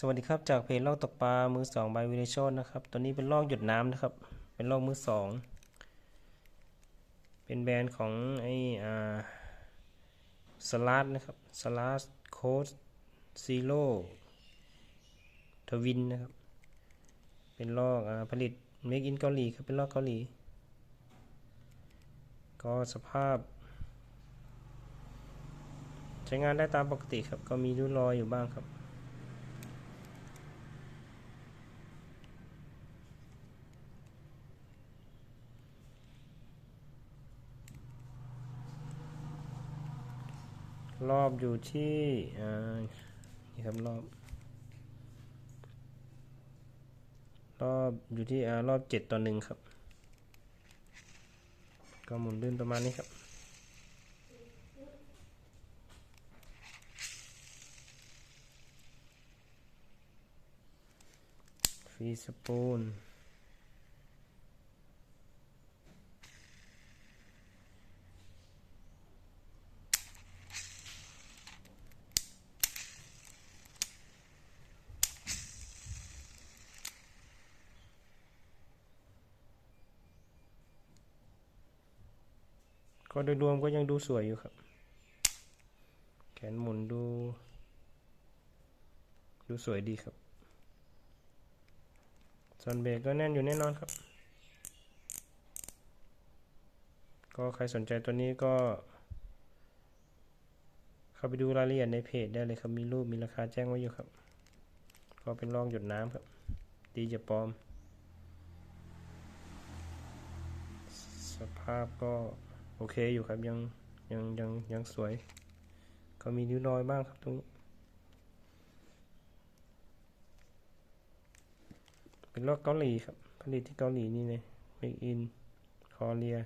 สวัสดีครับจากเพจลอกตกปลามือสองบายวิเลโชนนะครับตัวนี้เป็นลอกหยดน้ำนะครับ เป็นลอกมือสองเป็นแบรนด์ของไอ้อ่าสลัดนะครับสลัดโค้ดซีโร่ทวินนะครับ เป็นลอกอ่าผลิตเมกอินเกาหลีครับเป็นลอกเกาหลี ก็สภาพ ใช้งานได้ตามปกติครับ ก็มีริ้วรอยอยู่บ้างครับ รอบอยู่ที่อ่านี่ครับรอบ รอบอยู่ที่อ่ารอบเจ็ดต่อหนึ่งครับ ก็หมุนลื่นประมาณนี้ครับฟรีสปูน ก็โดยรวมก็ยังดูสวยอยู่ครับ แขนหมุนดู ดูสวยดีครับส่วนเบรกก็แน่นอยู่แน่นอนครับ ก็ใครสนใจตัวนี้ก็เข้าไปดูรายละเอียดในเพจได้เลยครับ มีรูป มีราคาแจ้งไว้อยู่ครับ ก็เป็นรองหยดน้ำครับ ดีจะปลอม สภาพก็ โอเคอยู่ครับยังยังยังยังสวย ก็มีนิ้วรอยบ้างครับตรงนี้ เป็นรถเกาหลีครับ ผลิตที่เกาหลีนี่เลย Make in Korea